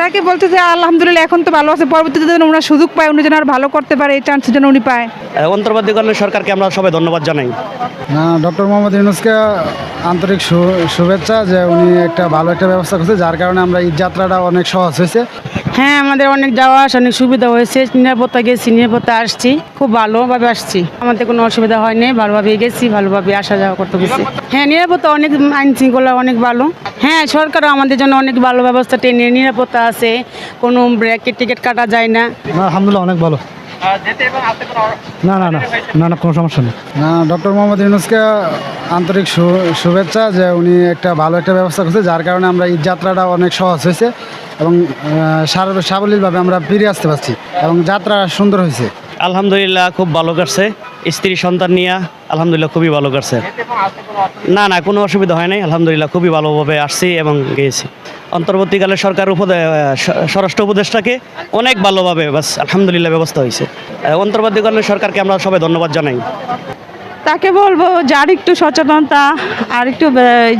তাকে বলতে যে আলহামদুলিল্লাহ এখন তো ভালো আছে পরবর্তীতে যেন ওনার সুযোগ পায় উনি যেন আর ভালো করতে পারে এই চান্স যেন উনি পায়। অন্তর্বর্তীকালীন সরকারকে আমরা সবাই ধন্যবাদ জানাই। না ডক্টর মোহাম্মদ ইউনুসকে আন্তরিক শুভেচ্ছা যে উনি একটা ভালো একটা ব্যবস্থা করছে যার কারণে আমরা ঈদ যাত্রাটা অনেক সহজ হয়েছে। হ্যাঁ আমাদের অনেক যাওয়া আসা অনেক সুবিধা হয়েছে। নিরাপত্তা গেছি নিরাপত্তা আসছি খুব ভালোভাবে আসছি। আমাদের কোনো অসুবিধা হয়নি ভালোভাবে গেছি ভালোভাবে আসা যাওয়া করতে গেছি। হ্যাঁ নিরাপত্তা অনেক আইন শৃঙ্খলা অনেক ভালো। হ্যাঁ সরকারও আমাদের জন্য অনেক ভালো ব্যবস্থা ট্রেনের নিরাপত্তা আছে কোনো ব্র্যাকেট টিকিট কাটা যায় না। আলহামদুলিল্লাহ অনেক ভালো। না না না না না কোনো সমস্যা নেই। না ডক্টর মোহাম্মদ ইউনুসকে আন্তরিক শুভেচ্ছা যে উনি একটা ভালো একটা ব্যবস্থা করছে যার কারণে আমরা ঈদ যাত্রাটা অনেক সহজ হয়েছে এবং সাবলীলভাবে আমরা ফিরে আসতে পারছি এবং যাত্রা সুন্দর হয়েছে। আলহামদুলিল্লাহ, খুব ভালো কাটছে স্ত্রী সন্তান নিয়ে আলহামদুলিল্লাহ খুবই ভালো কাটছে না না, কোনো অসুবিধা হয় নাই। আলহামদুলিল্লাহ খুবই ভালোভাবে আসছি এবং গিয়েছি। অন্তর্বর্তীকালে সরকার স্বরাষ্ট্র উপদেষ্টাকে অনেক ভালোভাবে বাস, আলহামদুলিল্লাহ ব্যবস্থা হয়েছে। অন্তর্বর্তীকালে সরকারকে আমরা সবাই ধন্যবাদ জানাই। তাকে বলব যার একটু সচেতনতা, আর একটু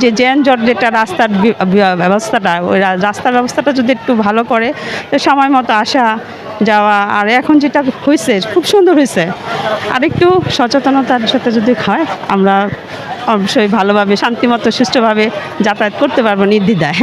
যে জট যেটা রাস্তার ব্যবস্থাটা, ওই রাস্তার ব্যবস্থাটা যদি একটু ভালো করে, তো সময় মতো আসা যাওয়া, আর এখন যেটা হয়েছে খুব সুন্দর হয়েছে আর একটু সচেতনতার সাথে যদি হয় আমরা অবশ্যই ভালোভাবে, শান্তিমতো, সুষ্ঠুভাবে যাতায়াত করতে পারব নির্দ্বিধায়।